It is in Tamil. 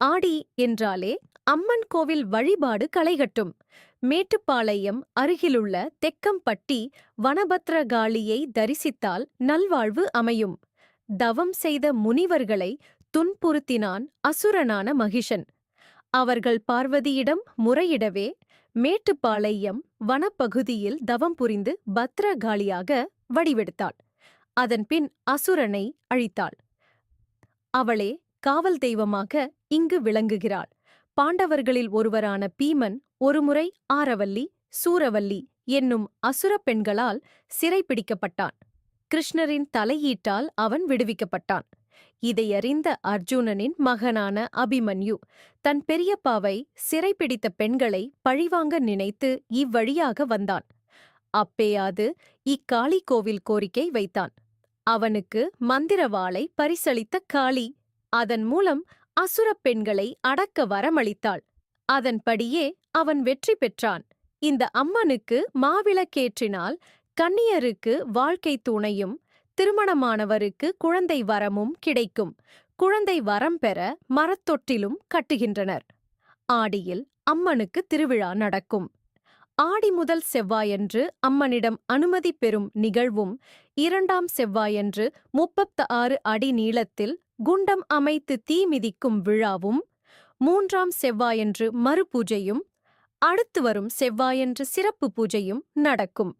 ஆடி என்றாலே அம்மன் கோவில் வழிபாடு களைகட்டும். மேட்டுப்பாளையம் அருகிலுள்ள தெக்கம்பட்டி வனபத்ரகாளியை தரிசித்தால் நல்வாழ்வு அமையும். தவம் செய்த முனிவர்களை துன்புறுத்தினான் அசுரனான மகிஷன். அவர்கள் பார்வதியிடம் முறையிடவே மேட்டுப்பாளையம் வனப்பகுதியில் தவம் புரிந்து பத்ரகாளியாக வடிவெடுத்தாள். அதன்பின் அசுரனை அழித்தாள். அவளே காவல் தெய்வமாக இங்கு விளங்குகிறாள். பாண்டவர்களில் ஒருவரான பீமன் ஒருமுறை ஆரவல்லி சூரவல்லி என்னும் அசுர பெண்களால் சிறைப்பிடிக்கப்பட்டான். கிருஷ்ணரின் தலையீட்டால் அவன் விடுவிக்கப்பட்டான். இதையறிந்த அர்ஜுனனின் மகனான அபிமன்யு தன் பெரியப்பாவை சிறைப்பிடித்த பெண்களை பழிவாங்க நினைத்து இவ்வழியாக வந்தான். அப்பேயாது இக்காளி கோவில் கோரிக்கை வைத்தான். அவனுக்கு மந்திரவாளை பரிசளித்த காளி அதன் மூலம் அசுரப் பெண்களை அடக்க வரமளித்தாள். அதன்படியே அவன் வெற்றி பெற்றான். இந்த அம்மனுக்கு மாவிளக்கேற்றினால் கன்னியருக்கு வாழ்க்கை துணையும் திருமணமானவருக்கு குழந்தை வரமும் கிடைக்கும். குழந்தை வரம் பெற மரத்தொட்டிலும் கட்டுகின்றனர். ஆடியில் அம்மனுக்கு திருவிழா நடக்கும். ஆடி முதல் செவ்வாயன்று அம்மனிடம் அனுமதி பெறும் நிகழ்வும் இரண்டாம் செவ்வாயன்று முப்பத்து ஆறு அடி நீளத்தில் குண்டம் அமைத்து தீ மிதிக்கும் விழாவும் மூன்றாம் செவ்வாயன்று மறுபூஜையும் அடுத்து வரும் செவ்வாயன்று சிறப்பு பூஜையும் நடக்கும்.